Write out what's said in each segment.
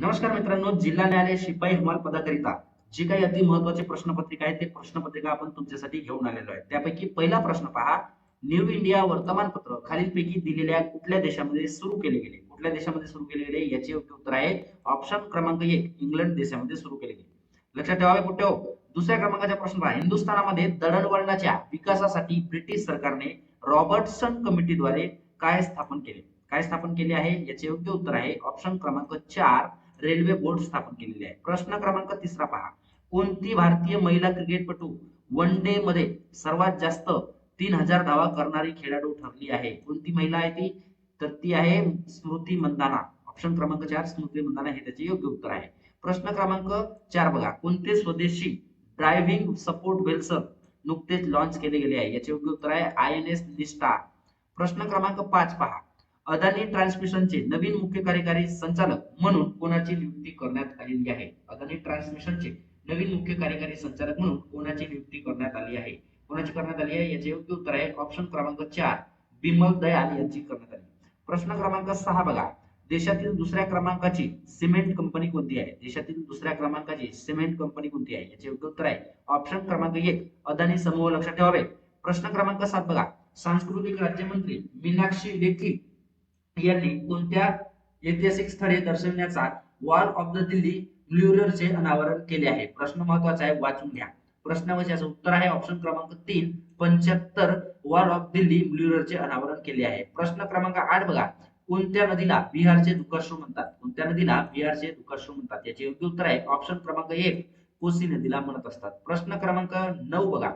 नमस्कार मित्रांनो जिल्हा न्यायालय शिपाई हमाल पदाकरिता जी काही अति महत्वाची प्रश्नपत्रिका आहे ते प्रश्नपत्रिका आपण तुमच्यासाठी घेऊन आलेलो आहे त्यापैकी पहिला प्रश्न पहा न्यू इंडिया वर्तमानपत्र खालीलपैकी दिलेल्या कुठल्या देशामध्ये सुरू केले गेले? कुठल्या देशामध्ये सुरू केले गेले? याचे योग्य उत्तर आहे ऑप्शन क्रमांक एक इंग्लंड देशामध्ये सुरू केले गेले. लक्षात ठेवावे कुठे हो? दुसऱ्या क्रमांकाचा प्रश्न पहा हिंदुस्थानामध्ये दळणवळणाच्या विकासासाठी ब्रिटिश सरकारने रॉबर्टसन कमिटीद्वारे काय स्थापन केले? काय स्थापन केले आहे? याचे योग्य उत्तर आहे ऑप्शन क्रमांक चार रेल्वे बोर्ड स्थापन केलेली आहे. प्रश्न क्रमांक तिसरा पहा. कोणती भारतीय महिला क्रिकेटपटू वन डे मध्ये सर्वात जास्त तीन हजार धावा करणारी खेळाडू ठरली आहे? कोणती महिला आहे ती? तर ती आहे स्मृती मंदाना. ऑप्शन क्रमांक चार स्मृती मंदाना हे त्याचे योग्य उत्तर आहे. प्रश्न क्रमांक चार बघा. कोणते स्वदेशी ड्रायव्हिंग सपोर्ट वेल्सर नुकतेच लॉन्च केले गेले आहे? याचे योग्य उत्तर आहे आय एन एस निष्ठा. प्रश्न क्रमांक पाच पहा. अदानी ट्रान्समिशनचे नवीन मुख्य कार्यकारी संचालक म्हणून कोणाची नियुक्ती करण्यात आलेली आहे? अदानी ट्रान्समिशनचे नवीन मुख्य कार्यकारी संचालक म्हणून कोणाची नियुक्ती करण्यात आली आहे? कोणाची करण्यात आली आहे? याचे योग्य उत्तर आहे ऑप्शन क्रमांक चार बिमल दयाल यांची करण्यात आली. प्रश्न क्रमांक सहा बघा. देशातील दुसऱ्या क्रमांकाची सिमेंट कंपनी कोणती आहे? देशातील दुसऱ्या क्रमांकाची सिमेंट कंपनी कोणती आहे? याचे योग्य उत्तर आहे ऑप्शन क्रमांक एक अदानी समूह लक्षात ठेवावे. प्रश्न क्रमांक सात बघा. सांस्कृतिक राज्यमंत्री मीनाक्षी लेखी यांनी कोणत्या ऐतिहासिक स्थळे दर्शवण्याचा वॉल ऑफ द दिल्ली म्युररचे अनावरण केले आहे? प्रश्न महत्त्वाचा आहे वाचून घ्या. प्रश्नावर याचं उत्तर आहे ऑप्शन क्रमांक तीन पंच्याहत्तर वॉल ऑफ दिल्ली म्युररचे अनावरण केले आहे. प्रश्न क्रमांक आठ बघा. कोणत्या नदीला बिहारचे दुःखाश्रू म्हणतात? कोणत्या नदीला बिहारचे दुःखाश्रू म्हणतात? याचे योग्य उत्तर आहे ऑप्शन क्रमांक एक कोसी नदीला म्हणत असतात. प्रश्न क्रमांक नऊ बघा.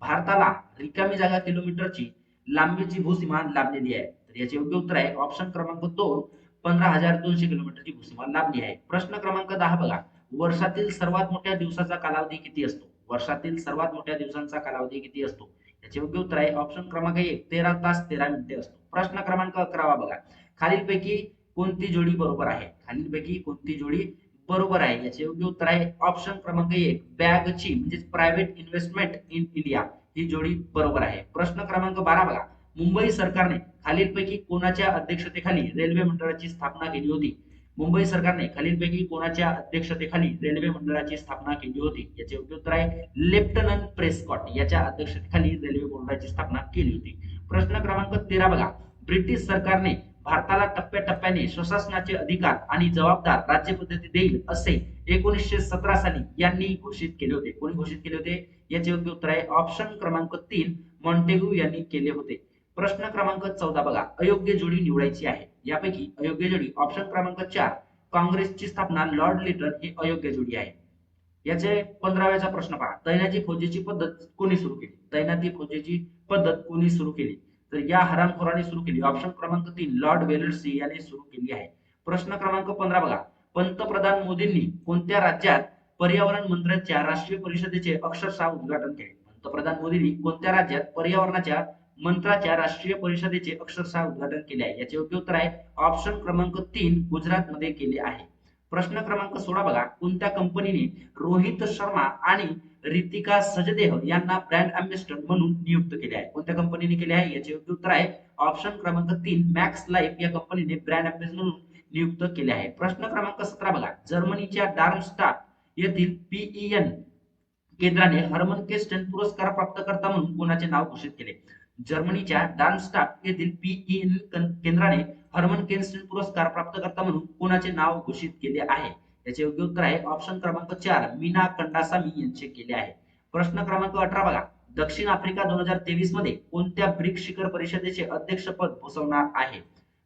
भारताला रिकामी जागा किलोमीटरची लांबीची भूसीमा लाभलेली आहे. तर याचे योग्य उत्तर आहे. ऑप्शन क्रमांक दोन पंधरा हजार दोनशे किलोमीटरची भूसीमा लाभली आहे. प्रश्न क्रमांक दहा बघा. वर्षातील सर्वात मोठ्या दिवसाचा कालावधी किती असतो? वर्षातील सर्वात मोठ्या दिवसांचा कालावधी किती असतो? याचे योग्य उत्तर आहे. ऑप्शन क्रमांक एक तेरा तास तेरा मिनिटे असतो. प्रश्न क्रमांक अकरावा बघा. खालीलपैकी कोणती जोडी बरोबर आहे? खालीलपैकी कोणती जोडी बरोबर आहे? याचे योग्य उत्तर आहे. ऑप्शन क्रमांक एक बॅगची म्हणजे प्रायव्हेट इन्व्हेस्टमेंट इन इंडिया ही जोडी बरोबर आहे. प्रश्न क्रमांक बारा बघा. मुंबई सरकारने खालीलपैकी कोणाच्या अध्यक्षतेखाली रेल्वे मंडळाची स्थापना केली होती? मुंबई सरकारने खालीलपैकी कोणाच्या अध्यक्षतेखाली रेल्वे मंडळाची स्थापना केली होती? याचे उत्तर आहे लेफ्टनंट प्रेस्कॉट याच्या अध्यक्षतेखाली रेल्वे मंडळाची स्थापना केली होती. प्रश्न क्रमांक तेरा बघा. ब्रिटिश सरकारने भारताला टप्प्याटप्प्याने स्वशासनाचे अधिकार आणि जबाबदार राज्य पद्धती देईल असे एकोणीसशे सतरा साली यांनी घोषित केले होते. कोणी घोषित केले होते? याचे योग्य उत्तर आहे ऑप्शन क्रमांक तीन मॉन्टेग्यू यांनी केले होते. प्रश्न क्रमांक चौदा बघा. अयोग्य जोडी निवडायची आहे. यापैकी अयोग्य जोडी ऑप्शन क्रमांक चार काँग्रेसची स्थापना लॉर्ड लिटन ही अयोग्य जोडी आहे. याचे पंधराव्याचा प्रश्न पहा. तैनाती फौजेची पद्धत कोणी सुरू केली? तैनाती फौजेची पद्धत कोणी सुरू केली? तर या हरामखोराने सुरू केली. ऑप्शन क्रमांक तीन लॉर्ड वेलर्सी याने सुरू केली आहे. प्रश्न क्रमांक पंधरा बघा. पंतप्रधान मोदींनी कोणत्या राज्यात पर्यावरण मंत्र्यांच्या राष्ट्रीय परिषदेचे अक्षरशः उद्घाटन केले? पंतप्रधान मोदींनी कोणत्या राज्यात पर्यावरणाच्या मंत्राच्या राष्ट्रीय परिषदेचे अक्षरशः उद्घाटन केले आहे. याचे योग्य उत्तर आहे ऑप्शन क्रमांक तीन गुजरात मध्ये केले आहे. प्रश्न क्रमांक सोळा बघा. कोणत्या कंपनीने रोहित शर्मा आणि रितिका सजदेह यांना ब्रँड अम्बेसिडर म्हणून नियुक्त केले आहे? कोणत्या कंपनीने केले आहे? याचे योग्य उत्तर आहे ऑप्शन क्रमांक तीन मॅक्स लाईफ या कंपनीने ब्रँड अम्बेसिडर म्हणून नियुक्त केले आहे. प्रश्न क्रमांक सतरा बघा. जर्मनीच्या डार्मस्टाट येथील पीईएन केंद्राने हरमन केस्टन पुरस्कार प्राप्त करता म्हणून कोणाचे नाव घोषित केले? जर्मनीच्या डार्मस्टाट येथील पीई केंद्राने हरमन केन्स्टन पुरस्कार प्राप्त करता म्हणून कोणाचे नाव घोषित केले आहे? याचे योग्य उत्तर आहे ऑप्शन क्रमांक चार मीना कंडासामी यांचे केले आहे. प्रश्न क्रमांक अठरा बघा. दक्षिण आफ्रिका दोन हजार तेवीसमध्ये कोणत्या ब्रिक्स शिखर परिषदेचे अध्यक्षपद भूषवणार आहे?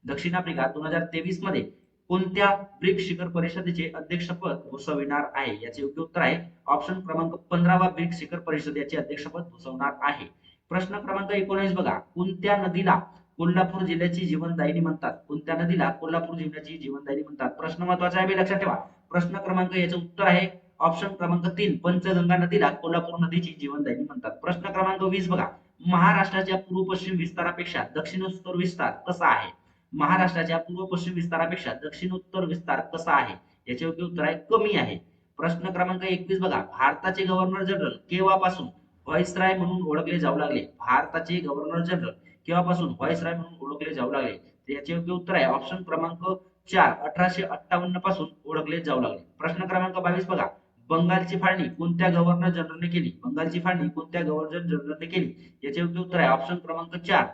दक्षिण आफ्रिका दोन हजार तेवीसमध्ये कोणत्या ब्रिक्स शिखर परिषदेचे अध्यक्षपद भूषविणार आहे? याचे योग्य उत्तर आहे ऑप्शन क्रमांक पंधरावा ब्रिक्स शिखर परिषदेचे अध्यक्षपद भूषवणार आहे. प्रश्न क्रमांक एकोणीस बघा. कोणत्या नदीला कोल्हापूर जिल्ह्याची जीवनदायिनी म्हणतात? कोणत्या नदीला कोल्हापूर जिल्ह्याची जीवनदायिनी म्हणतात? प्रश्न महत्त्वाचा आहे लक्षात ठेवा. प्रश्न क्रमांक याचं उत्तर आहे. ऑप्शन क्रमांक तीन पंचगंगा नदीला कोल्हापूर नदीची जीवनदायिनी म्हणतात. प्रश्न क्रमांक वीस बघा. महाराष्ट्राच्या पूर्व पश्चिम विस्तारापेक्षा दक्षिणोत्तर विस्तार कसा आहे? महाराष्ट्राच्या पूर्व पश्चिम विस्तारापेक्षा दक्षिणोत्तर विस्तार कसा आहे? याचे योग्य उत्तर आहे कमी आहे. प्रश्न क्रमांक एकवीस बघा. भारताचे गव्हर्नर जनरल केव्हापासून? व्हॉइसराय म्हणून ओळखले जाऊ लागले. भारताचे गव्हर्नर जनरल केव्हापासून व्हॉइसराय म्हणून ओळखले जाऊ लागले? तर याचे योग्य उत्तर आहे. ऑप्शन क्रमांक चार अठराशे अठ्ठावन्नपासून ओळखले जाऊ लागले. प्रश्न क्रमांक बावीस बघा. बंगालची फाळणी कोणत्या गव्हर्नर जनरलने केली? बंगालची फाळणी कोणत्या गव्हर्नर जनरलने केली? याचे योग्य उत्तर आहे. ऑप्शन क्रमांक चार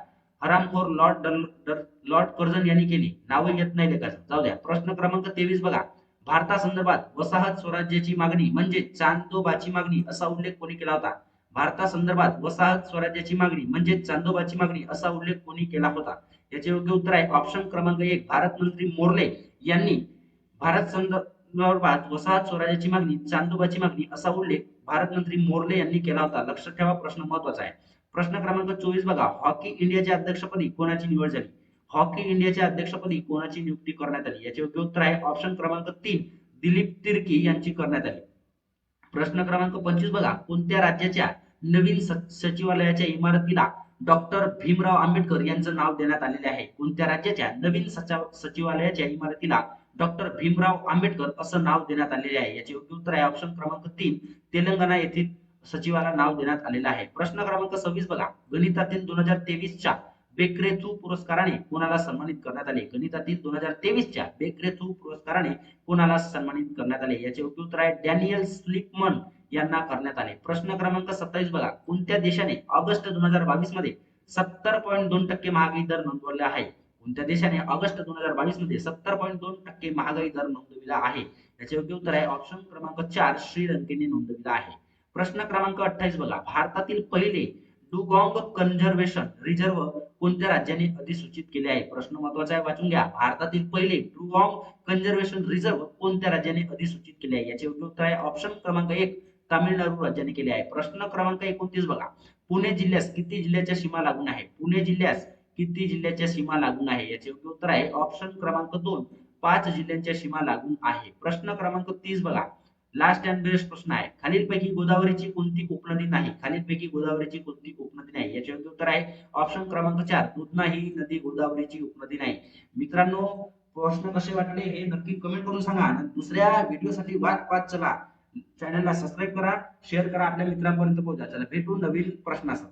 हरामखोर लॉर्ड लॉर्ड कर्जन यांनी केली. नाव येत नाही लेखाचं. जाऊ द्या. प्रश्न क्रमांक तेवीस बघा. भारतासंदर्भात वसाहत स्वराज्याची मागणी म्हणजे चांदोबाची मागणी असा उल्लेख कोणी केला होता? भारतासंदर्भात वसाहत स्वराज्याची मागणी म्हणजे चांदोबाची मागणी असा उल्लेख कोणी केला होता? याचे योग्य उत्तर आहे ऑप्शन क्रमांक एक भारत मंत्री मोर्ले यांनी भारत संदर्भात वसाहत स्वराज्याची मागणी चांदोबाची मागणी असा उल्लेख भारत मंत्री मोर्ले यांनी केला होता. लक्षात ठेवा प्रश्न महत्त्वाचा आहे. प्रश्न क्रमांक चोवीस बघा. हॉकी इंडियाच्या अध्यक्षपदी कोणाची निवड झाली? हॉकी इंडियाच्या अध्यक्षपदी कोणाची नियुक्ती करण्यात आली? याचे योग्य उत्तर आहे ऑप्शन क्रमांक तीन दिलीप तिर्की यांची करण्यात आली. प्रश्न क्रमांक पंचवीस बघा. कोणत्या राज्याच्या नवीन सचिवालयाच्या इमारतीला डॉक्टर भीमराव आंबेडकर यांचं नाव देण्यात आलेले आहे. कोणत्या राज्याच्या नवीन सचा- सचिवालयाच्या इमारतीला डॉक्टर भीमराव आंबेडकर असं नाव देण्यात आलेले आहे? याचे योग्य उत्तर आहे ऑप्शन क्रमांक तीन तेलंगणा येथील सचिवाला नाव देण्यात आलेलं आहे. प्रश्न क्रमांक सव्वीस बघा. गणितातील दोन हजार तेवीसच्या बेक्रेचू पुरस्काराने कोणाला सन्मानित करण्यात आले? गणितातील दोन हजार तेवीसच्या बेकरेथू पुरस्काराने कोणाला सन्मानित करण्यात आले? याचे योग्य उत्तर आहे डॅनियल स्लिपमन यांना करण्यात आले. प्रश्न क्रमांक सत्तावीस बघा. कोणत्या देशाने ऑगस्ट दोन हजार बावीसमध्ये सत्तर पॉईंट दोन टक्के महागाई दर नोंदवला आहे? कोणत्या देशाने ऑगस्ट दोन हजार बावीसमध्ये सत्तर पॉईंट दोन टक्के महागाई दर नोंदविला आहे? याचे योग्य उत्तर आहे ऑप्शन क्रमांक चार श्रीलंकेने नोंदविला आहे. प्रश्न क्रमांक अठ्ठावीस बघा. भारतातील पहिले डुगॉंग कन्झर्वेशन रिझर्व कोणत्या राज्याने अधिसूचित केले आहे? प्रश्न महत्त्वाचा आहे वाचून घ्या. भारतातील पहिले डुगॉंग कन्झर्वेशन रिझर्व कोणत्या राज्याने अधिसूचित केले आहे? याचे उत्तर आहे ऑप्शन क्रमांक एक तामिळनाडू राज्याने केले आहे. प्रश्न क्रमांक एकोणतीस बघा. पुणे जिल्ह्यास किती जिल्ह्याच्या सीमा लागून आहे? पुणे जिल्ह्यास किती जिल्ह्याच्या सीमा लागून आहे? याचे उत्तर आहे ऑप्शन क्रमांक दोन पाच जिल्ह्यांच्या सीमा लागून आहे. प्रश्न क्रमांक तीस बघा. लास्ट अँड बेस्ट प्रश्न आहे. खालीलपैकी गोदावरीची कोणती उपनदी नाही? खालीलपैकी गोदावरीची कोणती उपनदी नाही? याचे योग्य उत्तर आहे ऑप्शन क्रमांक चार दुधना ही नदी गोदावरीची उपनदी नाही. मित्रांनो प्रश्न कसे वाटले हे नक्की कमेंट करून सांगा. आणि दुसऱ्या व्हिडिओसाठी वाट पाच चला. चॅनलला सबस्क्राईब करा शेअर करा. आपल्या मित्रांपर्यंत पोहोचा. चला भेटू नवीन प्रश्नासह